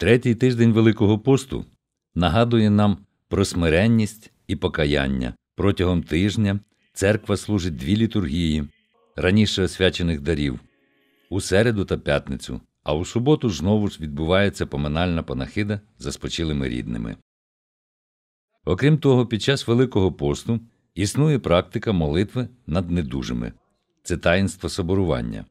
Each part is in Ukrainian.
Третій тиждень Великого посту нагадує нам про смиренність і покаяння. Протягом тижня церква служить дві літургії, раніше освячених дарів у середу та п'ятницю, а у суботу знову ж відбувається поминальна панахида за спочилими рідними. Окрім того, під час Великого посту існує практика молитви над недужими це таїнство соборування.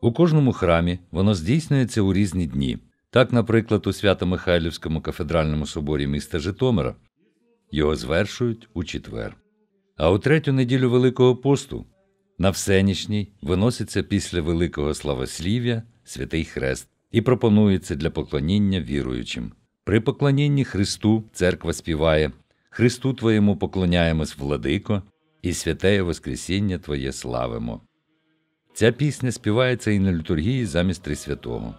У кожному храмі воно здійснюється у різні дні. Так, наприклад, у Свято-Михайлівському кафедральному соборі міста Житомира його звершують у четвер. А у третю неділю Великого посту на всенічній виноситься після Великого Славослів'я Святий Хрест і пропонується для поклоніння віруючим. При поклонінні Христу церква співає Христу Твоєму поклоняємось, владико, і святеє Воскресіння Твоє славимо. Ця пісня співається і на літургії замість Трисвятого.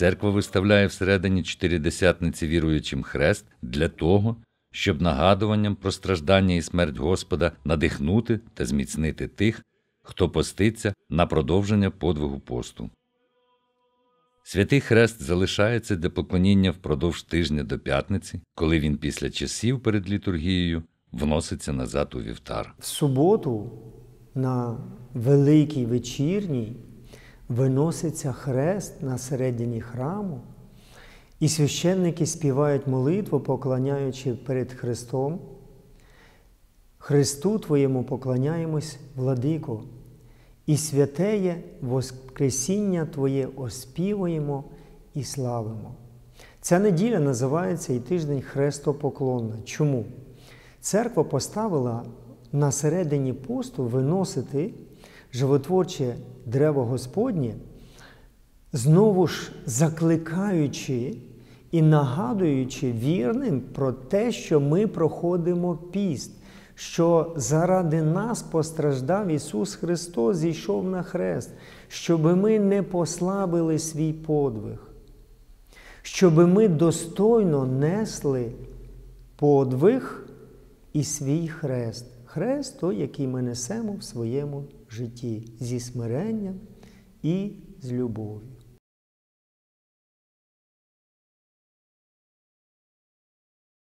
Церква виставляє всередині чотиридесятниці віруючим хрест для того, щоб нагадуванням про страждання і смерть Господа надихнути та зміцнити тих, хто поститься на продовження подвигу посту. Святий Хрест залишається для поклоніння впродовж тижня до п'ятниці, коли він після часів перед літургією вноситься назад у вівтар. В суботу на Великій вечірній виноситься хрест на середині храму, і священники співають молитву, поклоняючи перед Христом. Христу Твоєму поклоняємось, владико, і святеє Воскресіння Твоє оспівуємо і славимо. Ця неділя називається і тиждень Хрестопоклонна. Чому? Церква поставила на середині посту виносити животворче древо Господнє, знову ж закликаючи і нагадуючи вірним про те, що ми проходимо піст, що заради нас постраждав Ісус Христос, зійшов на хрест, щоб ми не послабили свій подвиг, щоб ми достойно несли подвиг і свій хрест. Хрест той, який ми несемо в своєму житті зі смиренням і з любов'ю.